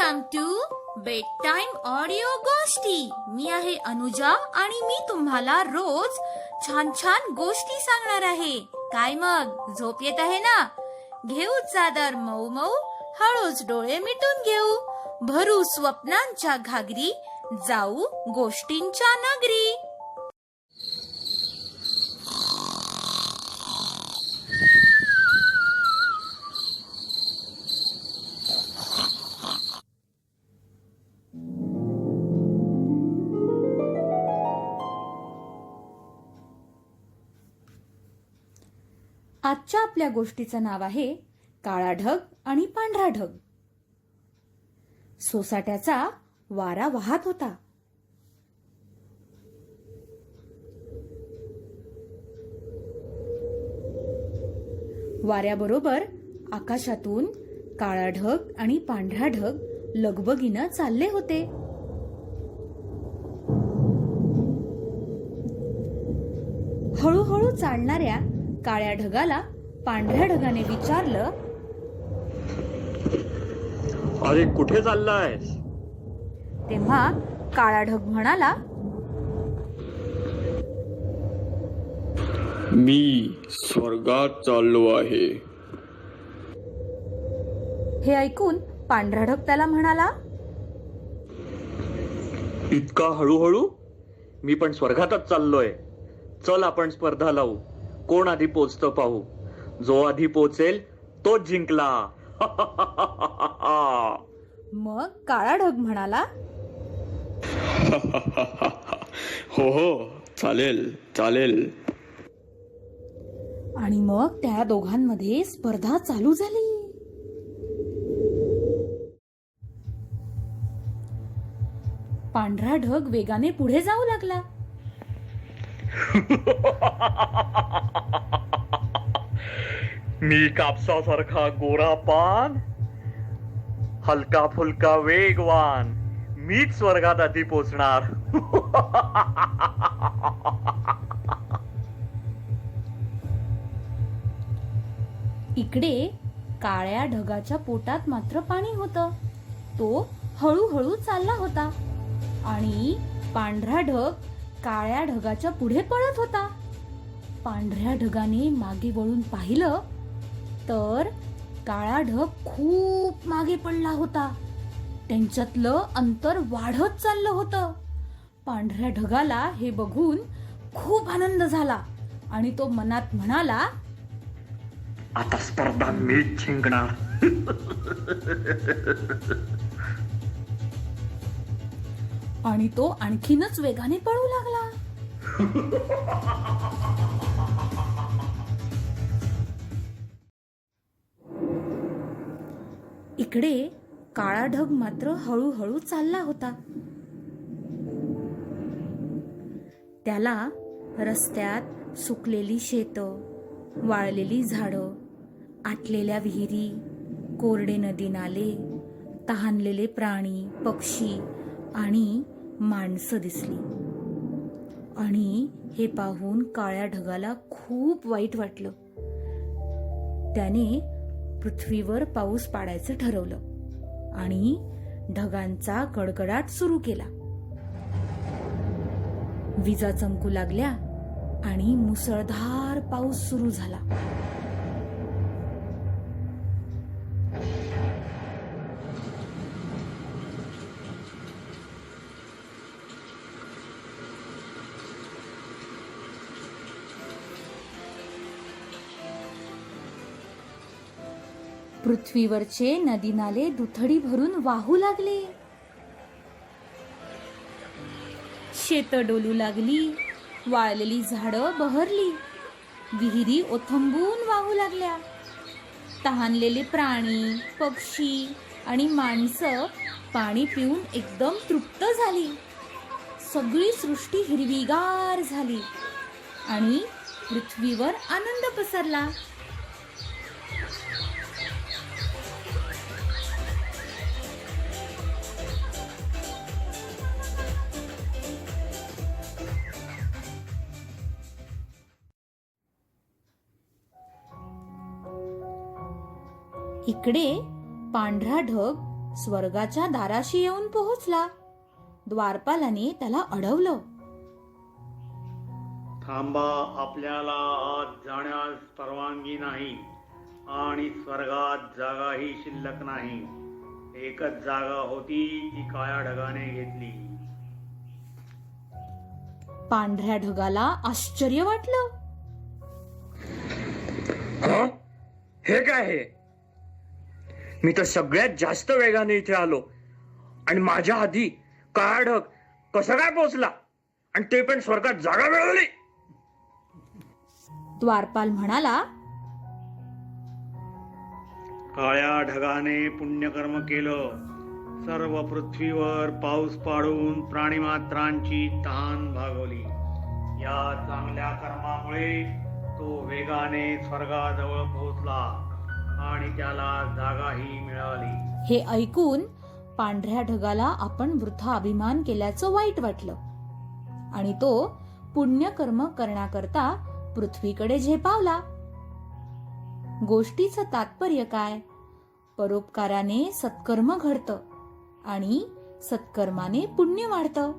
Welcome to bed time audio गोष्टी मी आहे अनुजा आणि मी तुम्हाला रोज छान छान गोष्टी सांगणार आहे. काय मग? झोप येत आहे ना? घेऊ चादर मऊ मऊ हळूच डोळे मिटून घेऊ. भरू स्वप्नांच्या घागरी जाऊ गोष्टींच्या नगरी. आजच्या आपल्या गोष्टीचं नाव आहे काळा ढग आणि पांढरा ढग. सोसाट्याचा वारा वाहत होता. वाऱ्याबरोबर आकाशातून काळा ढग आणि पांढरा ढग लगबगीनं चालले होते. हळूहळू चालणाऱ्या काळ्या ढगाला पांढऱ्या ढगाने विचारलं अरे कुठे चाललाय? तेव्हा काळा ढग म्हणाला मी स्वर्गात चाललो आहे. हे ऐकून पांढरा ढग त्याला म्हणाला इतका हळूहळू? मी पण स्वर्गातच चाललोय. चल आपण स्पर्धा लावू. कोण आधी पोचतं पाहू? जो आधी पोचेल तोच जिंकला. मग काळा ढग म्हणाला. हो हो चालेल चालेल. आणि मग त्या दोघांमध्ये स्पर्धा चालू झाली. पांढरा ढग वेगाने पुढे जाऊ लागला. मी कापसासारखा गोरा पान हलका फुलका वेगवान मीच स्वर्गात आधी पोचणार. इकडे काळ्या ढगाच्या पोटात मात्र पाणी होतं. तो हळूहळू चालला होता. आणि पांढरा ढग काळ्या ढगाच्या पुढे पळत होता. पांढऱ्या ढगाने मागे वळून पाहिलं तर काळा ढग खूप मागे पडला होता. त्यांच्यातलं अंतर वाढत चाललं होतं. पांढऱ्या ढगाला हे बघून खूप आनंद झाला आणि तो मनात म्हणाला आता स्पर्धा मी जिंकणार. आणि तो आणखीनच वेगाने पळू लागला. इकडे काळा ढग मात्र हळूहळू चालला होता. त्याला रस्त्यात सुकलेली शेतं वाळलेली झाडं आटलेल्या विहिरी कोरडे नदी नाले तहानलेले प्राणी पक्षी आणि माणसं दिसली. आणि हे पाहून काळ्या ढगाला खूप वाईट वाटलं. त्याने पृथ्वीवर पाऊस पाडायचं ठरवलं आणि ढगांचा कडकडाट सुरू केला. विजा चमकू लागल्या आणि मुसळधार पाऊस सुरू झाला. पृथ्वीवरचे नदी नाले दुथडी भरून वाहू लागले. शेत डोलू लागली वाळलेली झाडं बहरली विहिरी ओथंबून वाहू लागल्या. तहानलेले प्राणी पक्षी आणि माणसं पाणी पिऊन एकदम तृप्त झाली. सगळी सृष्टी हिरवीगार झाली आणि पृथ्वीवर आनंद पसरला. इकडे पांढरा ढग स्वर्गाच्या दाराशी येऊन पोहोचला. द्वारपालाने त्याला अडवलं. थांबा आपल्याला आत जाण्यास परवानगी नाही आणि स्वर्गात जागाही शिल्लक नाही. एकच जागा होती ती काळ्या ढगाने घेतली. पांढऱ्या ढगाला आश्चर्य वाटलं. हं? हे काय हे? मी तर सगळ्यात जास्त वेगाने इथे आलो. आणि माझ्या आधी काळा ढग कसा काय पोचला आणि ते पण स्वर्गात जागा मिळवली. द्वारपाल म्हणाला काळ्या ढगाने पुण्यकर्म केलं. सर्व पृथ्वीवर पाऊस पाडून प्राणीमात्रांची तहान भागवली. या चांगल्या कर्मामुळे तो वेगाने स्वर्गाजवळ पोहोचला. आणि त्याला जागाही मिळाली. हे ऐकून पांढऱ्या ढगाला आपण वृथा अभिमान केल्याचं वाईट वाटलं. आणि तो पुण्यकर्म करण्याकरता पृथ्वीकडे झेपावला. गोष्टीचं तात्पर्य काय? परोपकाराने सत्कर्म घडतं आणि सत्कर्माने पुण्य वाढतं.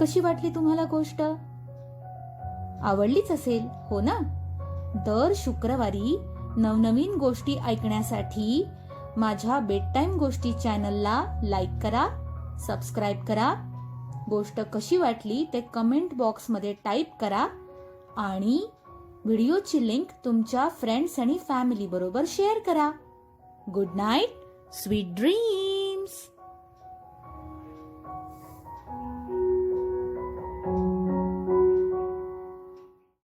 कशी वाटली तुम्हाला गोष्ट? आवडलीच असेल हो ना? दर शुक्रवारी नवनवीन गोष्टी ऐकण्यासाठी माझ्या बेडटाईम गोष्टी चॅनलला लाईक करा सबस्क्राईब करा. गोष्ट कशी वाटली ते कमेंट बॉक्समध्ये टाईप करा आणि व्हिडिओची लिंक तुमच्या फ्रेंड्स आणि फॅमिली बरोबर शेअर करा. Good night sweet dream